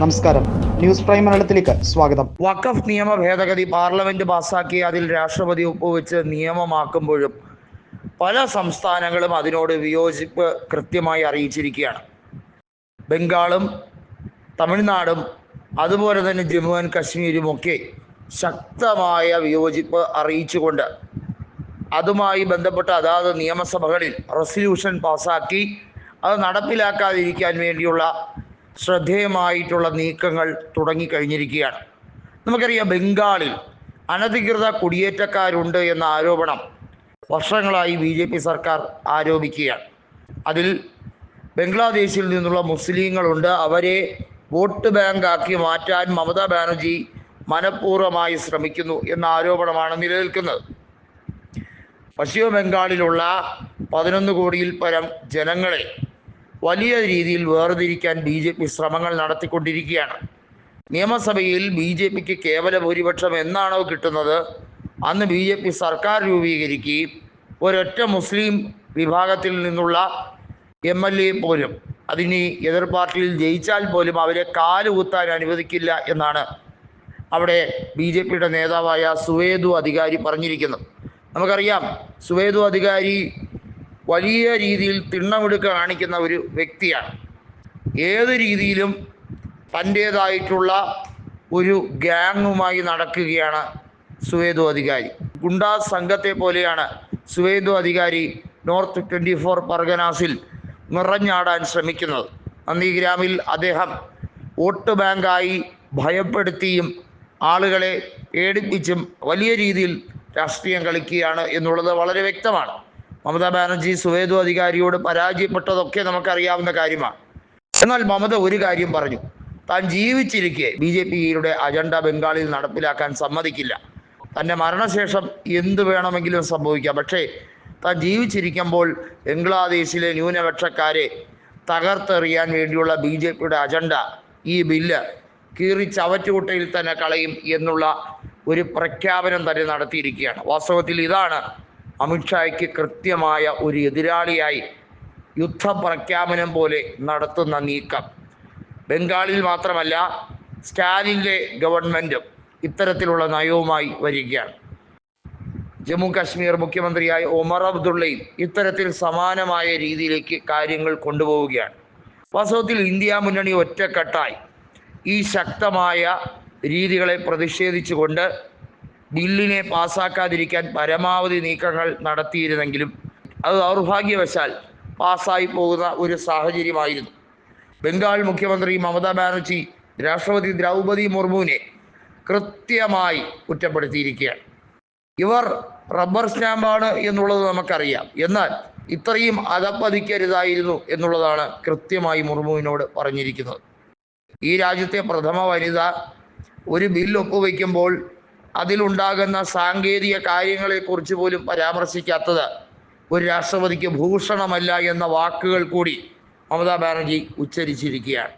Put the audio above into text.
നമസ്കാരം. News prime മലയാളത്തിലേക്ക് സ്വാഗതം. വഖഫ് നിയമ ഭേദഗതി പാർലമെന്റ് പാസാക്കി അതിൽ രാഷ്ട്രപതി ഒപ്പുവെച്ച് നിയമമാക്കുമ്പോഴും പല സംസ്ഥാനങ്ങളും അതിനോട് വിയോജിപ്പ് കൃത്യമായി അറിയിച്ചിരിക്കുകയാണ്. ബംഗാളും തമിഴ്നാടും അതുപോലെ തന്നെ ജമ്മു ആൻഡ് കശ്മീരും ഒക്കെ ശക്തമായ വിയോജിപ്പ് അറിയിച്ചുകൊണ്ട് അതുമായി ബന്ധപ്പെട്ട അതാത് നിയമസഭകളിൽ റെസൊല്യൂഷൻ പാസാക്കി അത് നടപ്പിലാക്കാതിരിക്കാൻ വേണ്ടിയുള്ള ശ്രദ്ധേയമായിട്ടുള്ള നീക്കങ്ങൾ തുടങ്ങിക്കഴിഞ്ഞിരിക്കുകയാണ്. നമുക്കറിയാം ബംഗാളിൽ അനധികൃത കുടിയേറ്റക്കാരുണ്ട് എന്ന ആരോപണം വർഷങ്ങളായി ബി ജെ പി സർക്കാർ ആരോപിക്കുകയാണ്. അതിൽ ബംഗ്ലാദേശിൽ നിന്നുള്ള മുസ്ലിങ്ങളുണ്ട്. അവരെ വോട്ട് ബാങ്കാക്കി മാറ്റാൻ മമതാ ബാനർജി മനഃപൂർവമായി ശ്രമിക്കുന്നു എന്ന ആരോപണമാണ് നിലനിൽക്കുന്നത്. പശ്ചിമ ബംഗാളിലുള്ള പതിനൊന്ന് കോടിയിൽ പരം ജനങ്ങളെ വലിയ രീതിയിൽ വേർതിരിക്കാൻ ബി ജെ പി ശ്രമങ്ങൾ നടത്തിക്കൊണ്ടിരിക്കുകയാണ്. നിയമസഭയിൽ ബി ജെ പിക്ക് കേവല ഭൂരിപക്ഷം എന്നാണോ കിട്ടുന്നത്? അന്ന് ബി ജെ പി സർക്കാർ രൂപീകരിക്കുകയും ഒരൊറ്റ മുസ്ലിം വിഭാഗത്തിൽ നിന്നുള്ള എം എൽ എ പോലും അതിന് എതിർ പാർട്ടിയിൽ ജയിച്ചാൽ പോലും അവരെ കാലുകുത്താൻ അനുവദിക്കില്ല എന്നാണ് അവിടെ ബി ജെ പിയുടെ നേതാവായ സുവേദു അധികാരി പറഞ്ഞിരിക്കുന്നത്. നമുക്കറിയാം സുവേദു അധികാരി വലിയ രീതിയിൽ തിണ്ണമെടുക്ക കാണിക്കുന്ന ഒരു വ്യക്തിയാണ്. ഏത് രീതിയിലും തന്റേതായിട്ടുള്ള ഒരു ഗ്യാങ്ങുമായി നടക്കുകയാണ് സുവേദു അധികാരി. ഗുണ്ടാ സംഘത്തെ പോലെയാണ് Suvendu Adhikari north twenty four പർഗനാസിൽ നിറഞ്ഞാടാൻ ശ്രമിക്കുന്നത്. നന്ദിഗ്രാമിൽ അദ്ദേഹം വോട്ട് ബാങ്കായി ഭയപ്പെടുത്തിയും ആളുകളെ പേടിപ്പിച്ചും വലിയ രീതിയിൽ രാഷ്ട്രീയം കളിക്കുകയാണ് എന്നുള്ളത് വളരെ വ്യക്തമാണ്. മമതാ ബാനർജി സുവേദു അധികാരിയോട് പരാജയപ്പെട്ടതൊക്കെ നമുക്കറിയാവുന്ന കാര്യമാണ്. എന്നാൽ മമത ഒരു കാര്യം പറഞ്ഞു. താൻ ജീവിച്ചിരിക്കെ ബി ജെ പിയുടെ അജണ്ട ബംഗാളിൽ നടപ്പിലാക്കാൻ സമ്മതിക്കില്ല. തന്റെ മരണശേഷം എന്ത് വേണമെങ്കിലും സംഭവിക്കാം. പക്ഷേ താൻ ജീവിച്ചിരിക്കുമ്പോൾ ബംഗ്ലാദേശിലെ ന്യൂനപക്ഷക്കാരെ തകർത്തെറിയാൻ വേണ്ടിയുള്ള ബി ജെ പിയുടെ അജണ്ട ഈ ബില്ല് കീറി ചവറ്റുകുട്ടയിൽ തന്നെ കളയും എന്നുള്ള ഒരു പ്രഖ്യാപനം തന്നെ നടത്തിയിരിക്കുകയാണ്. വാസ്തവത്തിൽ ഇതാണ് അമിത്ഷായ്ക്ക് കൃത്യമായ ഒരു എതിരാളിയായി യുദ്ധപ്രഖ്യാപനം പോലെ നടത്തുന്ന നീക്കം. ബംഗാളിൽ മാത്രമല്ല സ്റ്റാലിന്റെ ഗവൺമെന്റും ഇത്തരത്തിലുള്ള നയവുമായി വരികയാണ്. ജമ്മു കാശ്മീർ മുഖ്യമന്ത്രിയായ ഒമർ അബ്ദുള്ളയും ഇത്തരത്തിൽ സമാനമായ രീതിയിലേക്ക് കാര്യങ്ങൾ കൊണ്ടുപോവുകയാണ്. വാസ്തവത്തിൽ ഇന്ത്യ മുന്നണി ഒറ്റക്കെട്ടായി. ഈ ശക്തമായ രീതികളെ പ്രതിഷേധിച്ചുകൊണ്ട് ബില്ലിനെ പാസ്സാക്കാതിരിക്കാൻ പരമാവധി നീക്കങ്ങൾ നടത്തിയിരുന്നെങ്കിലും അത് ദൗർഭാഗ്യവശാൽ പാസ്സായി പോകുന്ന ഒരു സാഹചര്യമായിരുന്നു. ബംഗാൾ മുഖ്യമന്ത്രി മമതാ ബാനർജി രാഷ്ട്രപതി ദ്രൗപതി മുർമുവിനെ കൃത്യമായി കുറ്റപ്പെടുത്തിയിരിക്കുകയാണ്. ഇവർ റബ്ബർ സ്റ്റാമ്പാണ് എന്നുള്ളത് നമുക്കറിയാം. എന്നാൽ ഇത്രയും അതപ്പതിക്കരുതായിരുന്നു എന്നുള്ളതാണ് കൃത്യമായി മുർമുവിനോട് പറഞ്ഞിരിക്കുന്നത്. ഈ രാജ്യത്തെ പ്രഥമ വനിത ഒരു ബില്ല് ഒപ്പുവെക്കുമ്പോൾ അതിലുണ്ടാകുന്ന സാങ്കേതിക കാര്യങ്ങളെക്കുറിച്ച് പോലും പരാമർശിക്കാത്തത് ഒരു രാഷ്ട്രപതിക്ക് ഭൂഷണമല്ല എന്ന വാക്കുകൾ കൂടി മമതാ ബാനർജി ഉച്ചരിച്ചിരിക്കുകയാണ്.